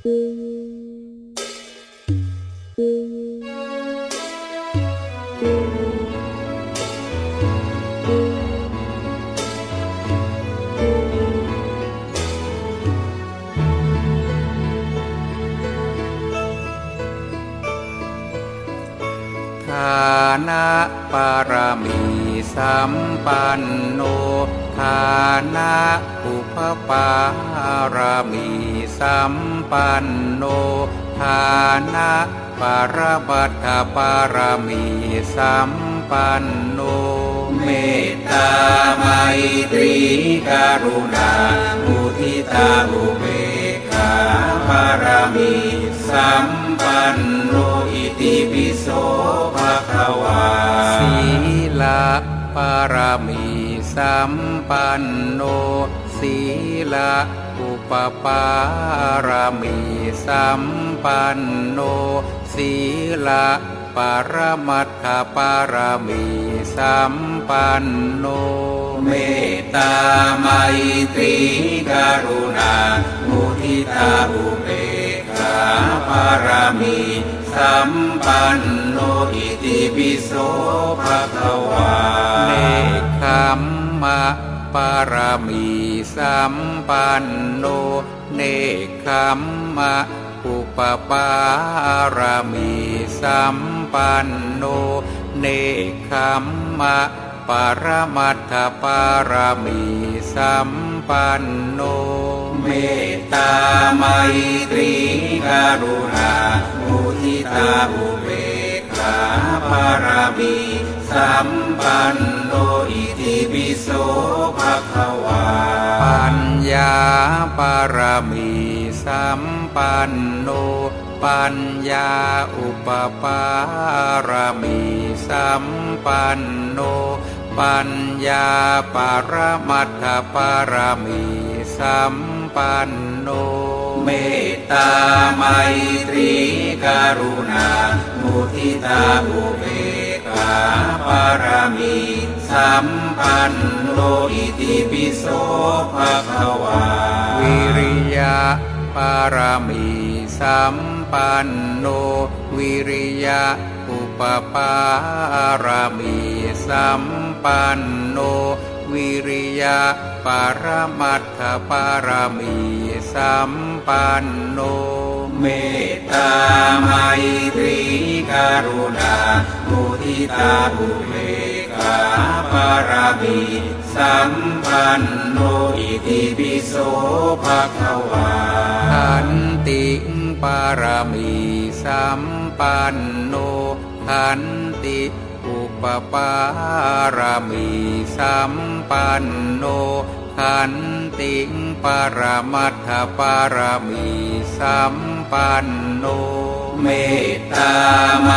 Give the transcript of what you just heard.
ฐานะปารมีสัมปันโนฐานะอุปปารมี สัมปันโนฐานะปารบัตถปารมีสัมปันโน เมตตาไมตรีกรุณามุทิตาอุเบกขาปารมีสัมปันโนอิติปิโสภะคะวาสีลาปารมีสัมปันโน สีลอุปปารมีสัมปันโนสีลาปรมัตถปารมีสัมปันโน เมตตาไมตรีกรุณามุทิตาอุเบกขาปารมีสัมปันโนอิติปิโสภะคะวาเนคขมมะ ปารมีสัมปันโนเนคขมมะอุปปารมีสัมปันโนเนคขมมะปรมัตถปารมีสัมปันโน เมตตาไมตรีกรุณามุทิตาอุเบกขาปารมีสัมปันโน อิติปิโสภะคะวา ปัญญาปารมีสัมปันโน ปัญญาอุปปารมีสัมปันโน ปัญญาปารมัตถปารมีสัมปันโน เมตตาไมตรีกรุณา มุทิตาอุเบกขาปารมีสัมปันโนอิติปิโสภะคะวา วิริยะปารมีสัมปันโนวิริยะอุปปารมีสัมปันโน วิริยะปรมัตถปารมีสัมปันโนเมตตาไมตรีกรุณามุทิตาอุเบกาปารมีสัมปันโนอิติปิโสภะคะวาขันติปารมีสัมปันโนขันติ ปปารมีสัมปันโนขันติปรมัตถปารมีสัมปันโน เมตตาไม